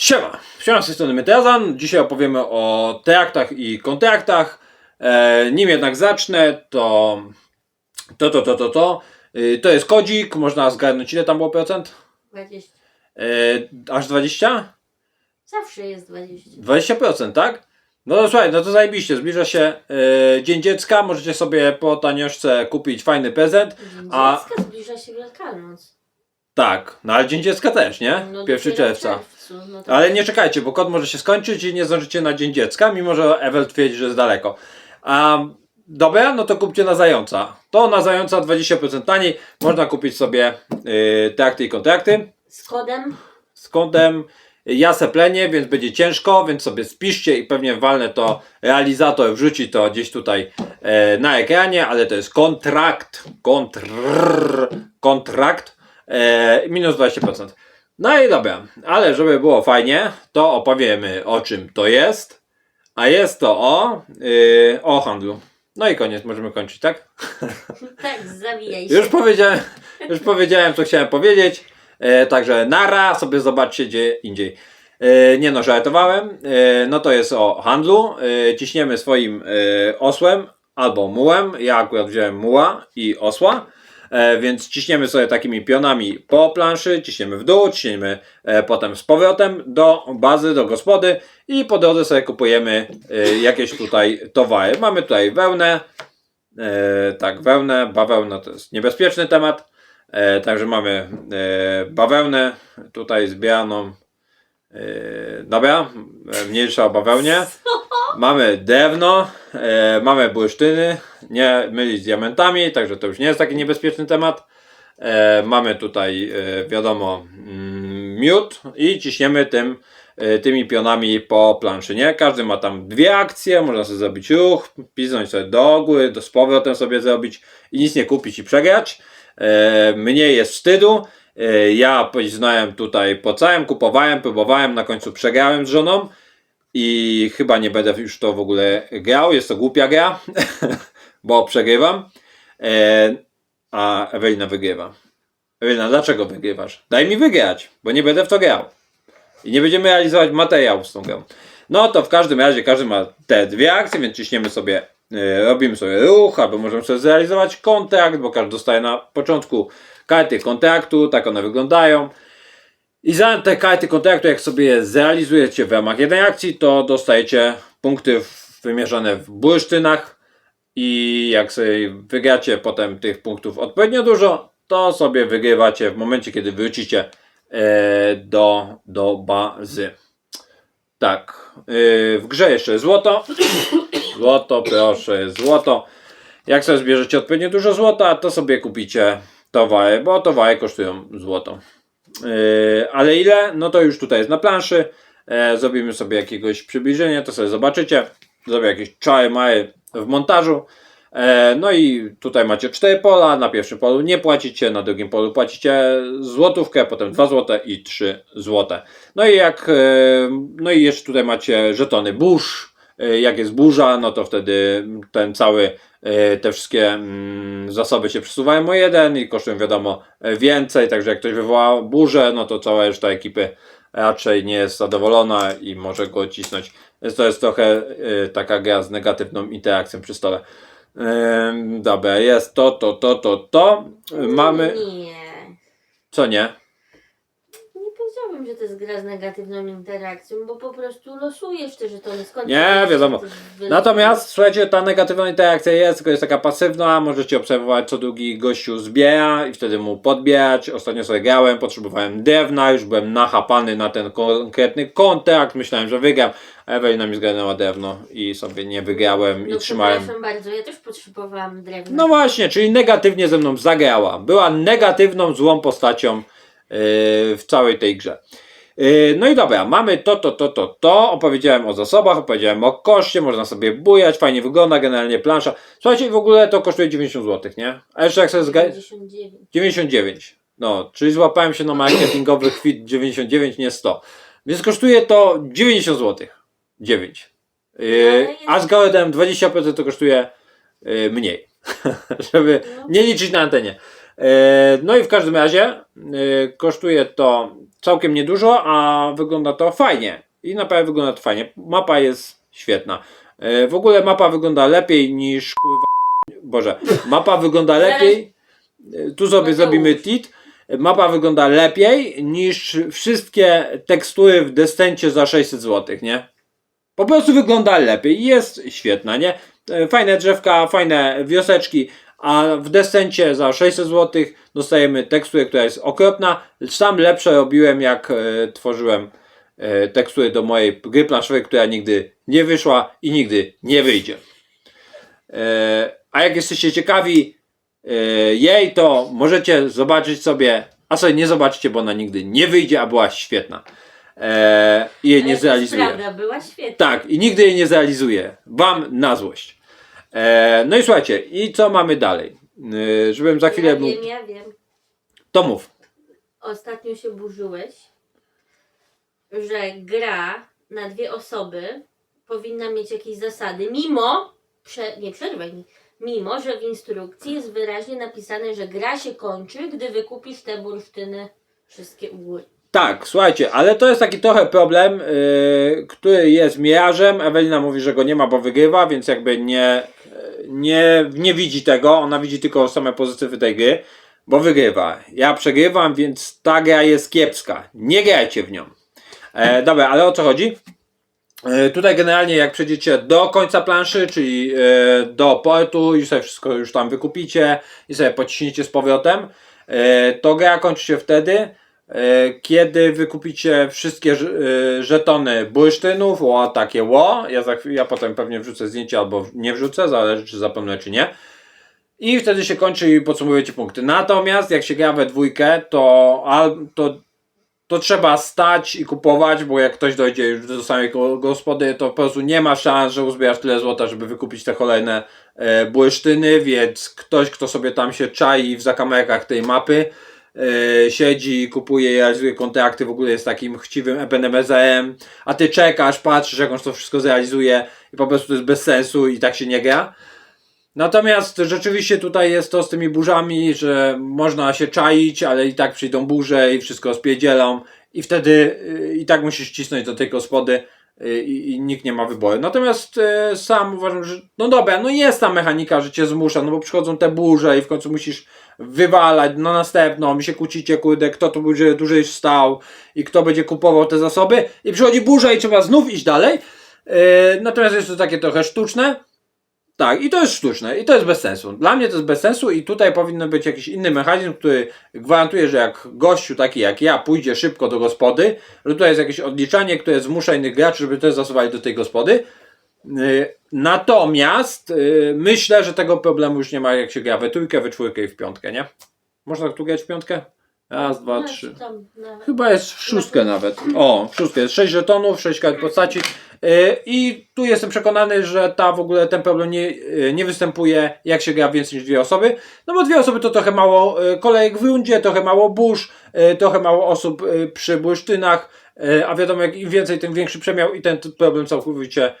Siema, siema z tej strony Mytezan. Dzisiaj opowiemy o teaktach i kontraktach. E, nim jednak zacznę, to to, to, to, to, to. Y, to jest kodzik, można zgarnąć ile tam było procent? 20. E, aż 20? Zawsze jest 20. 20%, tak? No to słuchaj, no to zajebiście, zbliża się e, Dzień Dziecka, możecie sobie po tanioszce kupić fajny prezent. A... A- Dziecka zbliża się Wielkanoc. Tak, no ale Dzień Dziecka też, nie? No 1 dopiero w czerwca. czerwcu, No to Ale nie czekajcie, bo kod może się skończyć i nie zdążycie na Dzień Dziecka, mimo że Ewel twierdzi, że jest daleko. A, dobra, no to kupcie na Zająca. To na Zająca 20% taniej. Można kupić sobie yy, teakty i kontrakty Z kodem z kodem ja se plenię, więc będzie ciężko, więc sobie spiszcie i pewnie walnę to, realizator wrzuci to gdzieś tutaj e, na ekranie, ale to jest kontrakt, kontr, kontrakt, e, minus 20%. No i dobra, ale żeby było fajnie, to opowiemy o czym to jest, a jest to o, y, o handlu. No i koniec, możemy kończyć, tak? tak zawijaj się. Już powiedziałem, już powiedziałem, co chciałem powiedzieć. E, także nara, sobie zobaczcie gdzie indziej. E, nie no, żartowałem. E, no to jest o handlu. E, ciśniemy swoim e, osłem albo mułem. Ja akurat wziąłem muła i osła. E, więc ciśniemy sobie takimi pionami po planszy, ciśniemy w dół, ciśniemy e, potem z powrotem do bazy, do gospody i po drodze sobie kupujemy e, jakieś tutaj towary. Mamy tutaj wełnę, tak, wełnę, bawełna to jest niebezpieczny temat. Także mamy bawełnę tutaj zbieraną. Dobra, mniejsza o bawełnie. Mamy drewno, mamy bursztyny, nie mylić z diamentami, także to już nie jest taki niebezpieczny temat. E, mamy tutaj, e, wiadomo, mm, miód i ciśniemy tym, e, tymi pionami po planszy, nie? Każdy ma tam dwie akcje, można sobie zrobić ruch, pisnąć sobie do góry, do z powrotem sobie zrobić i nic nie kupić i przegrać. E, mniej jest wstydu. E, ja poznałem tutaj po całym, kupowałem, próbowałem, na końcu przegrałem z żoną i chyba nie będę już to w ogóle grał, jest to głupia gra, bo przegrywam. E, a Ewelina wygrywa. Ewelina, dlaczego wygrywasz? Daj mi wygrać, bo nie będę w to grał. I nie będziemy realizować materiału z tą grą. No to w każdym razie każdy ma te dwie akcje, więc ciśniemy sobie, e, robimy sobie ruch, albo możemy sobie zrealizować kontrakt, bo każdy dostaje na początku karty kontraktu, tak one wyglądają. I za te karty kontraktu, jak sobie je zrealizujecie w ramach jednej akcji, to dostajecie punkty wymierzone w bursztynach. I jak sobie wygracie potem tych punktów odpowiednio dużo, to sobie wygrywacie w momencie, kiedy wrócicie e, do, do bazy. Tak. e, w grze jeszcze złoto. Złoto, proszę, złoto. Jak sobie zbierzecie odpowiednio dużo złota, to sobie kupicie towary, bo towary kosztują złoto. Yy, ale ile? No to już tutaj jest na planszy. E, zrobimy sobie jakiegoś przybliżenia, to sobie zobaczycie. Zrobię jakieś czary mary w montażu. E, no i tutaj macie cztery pola. Na pierwszym polu nie płacicie, na drugim polu płacicie złotówkę, potem 2 złote i 3 złote. No i jak, e, no i jeszcze tutaj macie żetony burz. E, Jak jest burza, no to wtedy ten cały, te wszystkie mm, zasoby się przesuwają o jeden i kosztują wiadomo więcej, także jak ktoś wywoła burzę, no to cała reszta ekipy raczej nie jest zadowolona i może go cisnąć. Więc to jest trochę e, taka gra z negatywną interakcją przy stole. Dobra, jest to, to, to, to, to. Mamy. Nie. Co nie? Powiedziałabym, że to jest gra z negatywną interakcją, bo po prostu losujesz te żetony. Skąd Nie, wiesz, wiadomo. co ty wylosujesz? Natomiast słuchajcie, ta negatywna interakcja jest, tylko jest taka pasywna. Możecie obserwować, co drugi gościu zbiera i wtedy mu podbierać. Ostatnio sobie grałem, potrzebowałem drewna, już byłem nachapany na ten konkretny kontrakt. Myślałem, że wygram. a Ewelina mi zgarnęła drewno i sobie nie wygrałem i No, trzymałem. Przepraszam bardzo, ja też potrzebowałam drewna. No właśnie, czyli negatywnie ze mną zagrała. Była negatywną, złą postacią w całej tej grze. Yy, no i dobra, mamy to, to, to, to, to. Opowiedziałem o zasobach, opowiedziałem o koszcie, można sobie bujać, fajnie wygląda, generalnie plansza. Słuchajcie, w ogóle to kosztuje 90 zł, nie? A jeszcze jak sobie zga... 99. 99. No, czyli złapałem się na marketingowy chwit 99, nie 100. Więc kosztuje to 90 zł. 9. Yy, a z Goldem 20% to kosztuje yy, mniej. Żeby No. nie liczyć na antenie. E, No i w każdym razie e, kosztuje to całkiem niedużo, a wygląda to fajnie. I naprawdę wygląda to fajnie. Mapa jest świetna. E, W ogóle mapa wygląda lepiej niż kurwa. Boże, mapa wygląda lepiej. Tu sobie Mateusz. zrobimy tit. Mapa wygląda lepiej niż wszystkie tekstury w Descencie za 600 zł, nie? Po prostu wygląda lepiej i jest świetna, nie? Fajne drzewka, fajne wioseczki, a w Descencie za 600 zł dostajemy teksturę, która jest okropna. Sam lepsze robiłem, jak e, tworzyłem e, tekstury do mojej gry planszowej, która nigdy nie wyszła i nigdy nie wyjdzie. E, a jak jesteście ciekawi e, jej, to możecie zobaczyć sobie, a sobie nie zobaczcie, bo ona nigdy nie wyjdzie, a była świetna. E, jej Ale nie to jest zrealizuje. Prawda, była świetna. Tak, i nigdy jej nie zrealizuje. Wam na złość. E, no i słuchajcie, i co mamy dalej? E, żebym za chwilę Ja mógł. wiem, ja wiem. To mów. Ostatnio się burzyłeś, że gra na dwie osoby powinna mieć jakieś zasady, mimo, prze, nie przerwaj mi, mimo, że w instrukcji jest wyraźnie napisane, że gra się kończy, gdy wykupisz te bursztyny wszystkie u góry. Tak, słuchajcie, ale to jest taki trochę problem, yy, który jest mirażem. Ewelina mówi, że go nie ma, bo wygrywa, więc jakby nie, nie, nie widzi tego. Ona widzi tylko same pozytywy tej gry, bo wygrywa. Ja przegrywam, więc ta gra jest kiepska. Nie grajcie w nią. E, dobra, ale o co chodzi? E, Tutaj generalnie jak przejdziecie do końca planszy, czyli e, do portu i sobie wszystko już tam wykupicie i sobie pociśniecie z powrotem, e, to gra kończy się wtedy, kiedy wykupicie wszystkie e, żetony bursztynów, o takie ło, ja, za, ja potem pewnie wrzucę zdjęcie albo nie wrzucę, zależy czy zapomnę czy nie. I wtedy się kończy i podsumowujecie punkty. Natomiast jak się gra we dwójkę, to, to to trzeba stać i kupować, bo jak ktoś dojdzie już do samej go- gospody, to po prostu nie ma szans, że uzbierasz tyle złota, żeby wykupić te kolejne e, błysztyny, więc ktoś, kto sobie tam się czai w zakamarkach tej mapy, e, siedzi, kupuje realizuje kontrakty, w ogóle jest takim chciwym ebenemezerem, a ty czekasz, patrzysz, jak on to wszystko zrealizuje i po prostu to jest bez sensu i tak się nie gra. Natomiast rzeczywiście tutaj jest to z tymi burzami, że można się czaić, ale i tak przyjdą burze i wszystko spiedzielą i wtedy y, i tak musisz cisnąć do tej gospody i, i nikt nie ma wyboru. Natomiast y, sam uważam, że no dobra, no jest ta mechanika, że cię zmusza, no bo przychodzą te burze i w końcu musisz wywalać na następną, mi się kłócicie, kurde, kto tu będzie dłużej stał i kto będzie kupował te zasoby i przychodzi burza i trzeba znów iść dalej. Y, Natomiast jest to takie trochę sztuczne. Tak, i to jest sztuczne, i to jest bez sensu. Dla mnie to jest bez sensu, i tutaj powinien być jakiś inny mechanizm, który gwarantuje, że jak gościu taki jak ja pójdzie szybko do gospody, że tutaj jest jakieś odliczanie, które zmusza innych graczy, żeby też zasuwali do tej gospody. Yy, Natomiast yy, myślę, że tego problemu już nie ma, jak się gra we trójkę, we czwórkę i w piątkę, nie? Można tu grać w piątkę? Raz, dwa, No, trzy. Chyba jest w szóstkę nawet. O, w szóstkę jest 6 żetonów, 6 kart postaci. Yy, I tu jestem przekonany, że ta w ogóle ten problem nie, yy, nie występuje, jak się gra więcej niż dwie osoby. No bo dwie osoby to trochę mało yy, kolejek w rundzie, trochę mało burz, trochę mało osób przy bursztynach. A wiadomo, jak im więcej, tym większy przemiał i ten problem całkowicie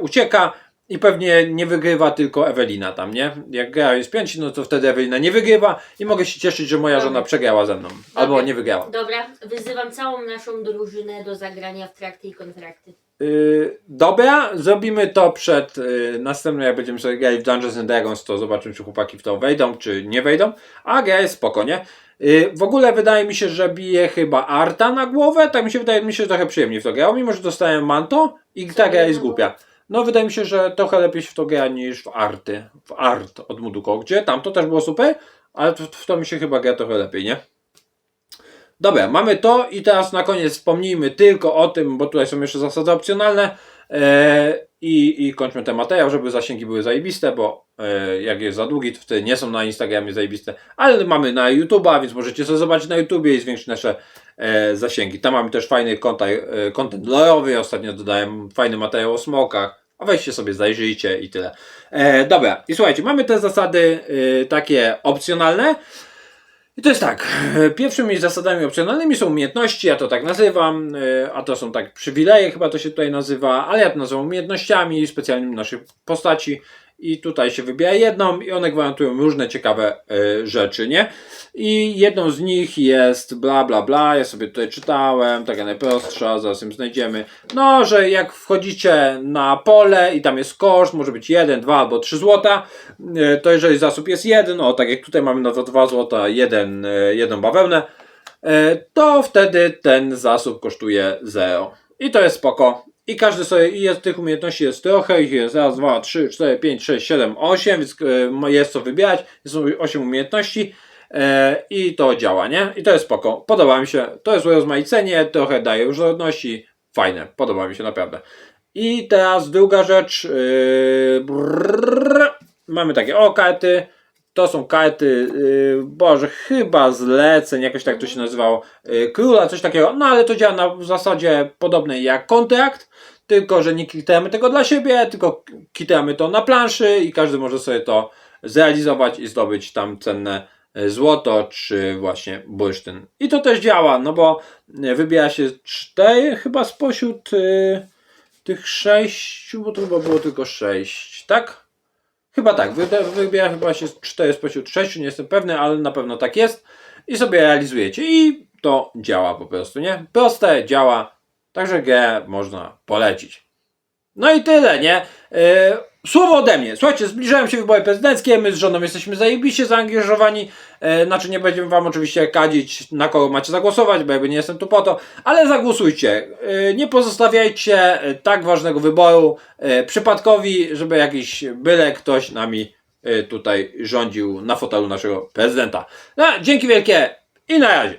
ucieka. I pewnie nie wygrywa tylko Ewelina tam, nie? Jak gra jest pięć, no to wtedy Ewelina nie wygrywa i mogę się cieszyć, że moja żona przegrała ze mną. Albo Dobra. nie wygrała. Dobra, wyzywam całą naszą drużynę do zagrania w trakty i kontrakty. Yy, dobra, zrobimy to przed yy, następnym, jak będziemy sobie grali w Dungeons and Dragons, to zobaczymy, czy chłopaki w to wejdą, czy nie wejdą. A gra jest spokojnie. Yy, w ogóle wydaje mi się, że bije chyba Arta na głowę, tak mi się wydaje, mi się, trochę przyjemniej w to grało, mimo że dostałem manto i ta gra jest głupia. No wydaje mi się, że trochę lepiej się w to gra niż w Arty, w Art od Muduko, gdzie tam to też było super, ale w, w to mi się chyba gra trochę lepiej, nie? Dobra, mamy to i teraz na koniec wspomnijmy tylko o tym, bo tutaj są jeszcze zasady opcjonalne e, i, i kończmy ten materiał, żeby zasięgi były zajebiste, bo e, jak jest za długi, to wtedy nie są na Instagramie zajebiste, ale mamy na YouTube'a, więc możecie sobie zobaczyć na YouTubie i zwiększyć nasze e, zasięgi. Tam mamy też fajny e, content lore'owy, ostatnio dodałem fajny materiał o smokach, a weźcie sobie, zajrzyjcie i tyle. E, dobra, i słuchajcie, mamy te zasady e, takie opcjonalne, i to jest tak, e, pierwszymi zasadami opcjonalnymi są umiejętności, ja to tak nazywam, e, a to są tak przywileje, chyba to się tutaj nazywa, ale ja to nazywam umiejętnościami specjalnymi naszej postaci i tutaj się wybiera jedną i one gwarantują różne ciekawe e, rzeczy, nie? I jedną z nich jest bla bla bla, ja sobie tutaj czytałem, taka najprostsza, zaraz ją znajdziemy. No, że jak wchodzicie na pole i tam jest koszt, może być 1, 2 albo 3 złota, e, to jeżeli zasób jest jeden, o tak jak tutaj mamy na to 2 złota, jeden, e, jedną bawełnę, e, to wtedy ten zasób kosztuje 0. I to jest spoko. I każdy sobie, i jest, tych umiejętności jest trochę, ich jest raz, dwa, trzy, cztery, pięć, sześć, siedem, osiem, więc e, jest co wybierać. Jest 8 umiejętności e, i to działa, nie? I to jest spoko. Podoba mi się. To jest rozmaicenie, trochę daje różnorodności. Fajne, podoba mi się naprawdę. I teraz druga rzecz. Yy, brrr, mamy takie o karty. To są karty, yy, Boże, chyba zleceń, jakoś tak to się nazywało, yy, króla, coś takiego. No ale to działa na zasadzie podobnej jak kontrakt, tylko że nie kitujemy tego dla siebie, tylko kitujemy to na planszy i każdy może sobie to zrealizować i zdobyć tam cenne e, złoto czy właśnie bursztyn. I to też działa, no bo e, wybiera się cztery chyba spośród y, tych sześciu, bo to chyba było tylko sześć, tak? Chyba tak, wybiera chyba się cztery spośród sześciu, nie jestem pewny, ale na pewno tak jest. I sobie realizujecie i to działa po prostu, nie? Proste, działa, także grę można polecić. No i tyle, nie? Yy, słowo ode mnie. Słuchajcie, zbliżają się wybory prezydenckie, my z żoną jesteśmy zajebiście zaangażowani. Yy, znaczy nie będziemy wam oczywiście kadzić, na kogo macie zagłosować, bo jakby nie jestem tu po to, ale zagłosujcie. Yy, nie pozostawiajcie yy, tak ważnego wyboru yy, przypadkowi, żeby jakiś byle ktoś nami yy, tutaj rządził na fotelu naszego prezydenta. No, dzięki wielkie i na razie.